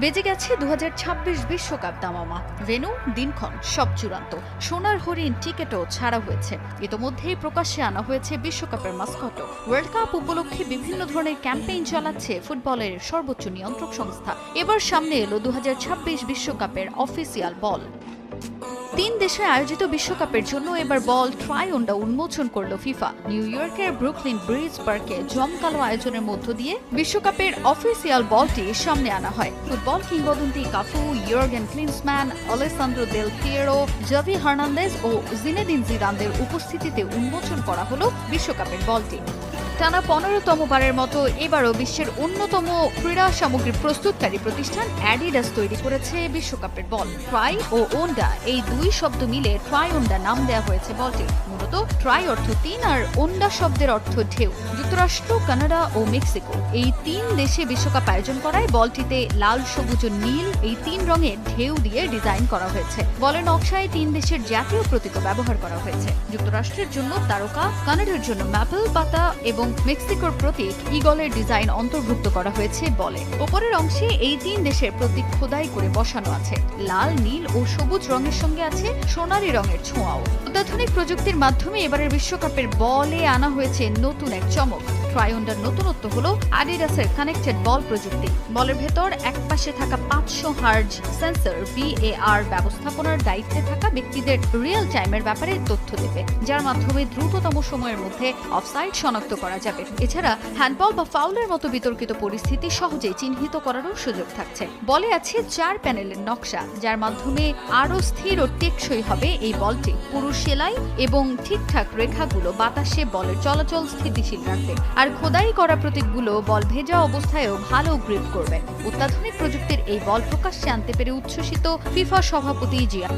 বেজে গেছে দু বিশ্বকাপ দামামা। ভেনু দিনক্ষণ, সব চূড়ান্ত। সোনার হরিণ টিকেটও ছাড়া হয়েছে। ইতোমধ্যেই প্রকাশ্যে আনা হয়েছে বিশ্বকাপের মাস্কটও। ওয়ার্ল্ড কাপ উপলক্ষে বিভিন্ন ধরনের ক্যাম্পেইন চালাচ্ছে ফুটবলের সর্বোচ্চ নিয়ন্ত্রক সংস্থা। এবার সামনে এলো দু বিশ্বকাপের অফিসিয়াল বল তিন দেশে আয়োজিত বিশ্বকাপের জন্য এবার বল ট্রাইওন্ডা উন্মোচন করল ফিফা। নিউ ইয়র্কের ব্রুকলিন ব্রিজ পার্কে জমকালো আয়োজনের মধ্য দিয়ে বিশ্বকাপের অফিসিয়াল বলটি সামনে আনা হয়। ফুটবল কিংবদন্তি Cafu, Jurgen Klinsmann Alessandro Del Piero, Xavi Hernandez ও জিনেদিন জিদানদের উপস্থিতিতে উন্মোচন করা হলো বিশ্বকাপের বলটি। টানা পনেরোতম বারের মতো এবারও বিশ্বের অন্যতম ক্রীড়া সামগ্রী প্রস্তুতকারী প্রতিষ্ঠান অ্যাডিডাস তৈরি করেছে বিশ্বকাপের বল। ট্রাই ও ওন্ডা, এই দুই শব্দ মিলে ট্রাই ওন্ডা নাম দেওয়া হয়েছে বলটি। মূলত ট্রাই অর্থ তিন আর ওন্ডা শব্দের অর্থ ঢেউ। যুক্তরাষ্ট্র, কানাডা ও মেক্সিকো, এই তিন দেশে বিশ্বকাপ আয়োজন করায় বলটিতে লাল, সবুজ ও নীল এই তিন রঙের ঢেউ দিয়ে ডিজাইন করা হয়েছে। বলের নকশায় তিন দেশের জাতীয় প্রতীক ব্যবহার করা হয়েছে। যুক্তরাষ্ট্রের জন্য তারকা, কানাডার জন্য ম্যাপল পাতা এবং মেক্সিকোর প্রতীক ইগলের ডিজাইন অন্তর্ভুক্ত করা হয়েছে বলে। ওপরের অংশে এই তিন দেশের প্রতীক খোদাই করে বসানো আছে। লাল, নীল ও সবুজ রঙের সঙ্গে আছে সোনালী রঙের ছোঁয়াও। অত্যাধুনিক প্রযুক্তির মাধ্যমে এবারের বিশ্বকাপের বলে আনা হয়েছে নতুন এক চমক। ট্রাইন্ডার নতুনত্ব হলো আডিডাসের কানেক্টেড বল প্রযুক্তি। বলের ভেতর একপাশে থাকা পাঁচশো হার্জ সেন্সর ভিএআর ব্যবস্থাপনার দায়িত্বে থাকা ব্যক্তিদের রিয়েল টাইমের ব্যাপারে তথ্য দেবে, যার মাধ্যমে দ্রুততম সময়ের মধ্যে অফসাইড শনাক্ত করা যাবে। এছাড়া হ্যান্ডবল বা ফাউলের মতো বিতর্কিত পরিস্থিতি সহজেই চিহ্নিত করারও সুযোগ থাকছে। বলে আছে চার প্যানেলের নকশা, যার মাধ্যমে আরও স্থির ও টেকসই হবে এই বলটি। পুরু সেলাই এবং ঠিকঠাক রেখাগুলো বাতাসে বলের চলাচল স্থিতিশীল রাখবে। আর খোদাই করা প্রতীকগুলো বল ভেজা অবস্থায়ও ভালো গ্রিপ করবে। অত্যাধুনিক প্রযুক্তির এই বল প্রকাশ্যে আনতে পেরে উচ্ছ্বসিত ফিফা সভাপতি জিয়া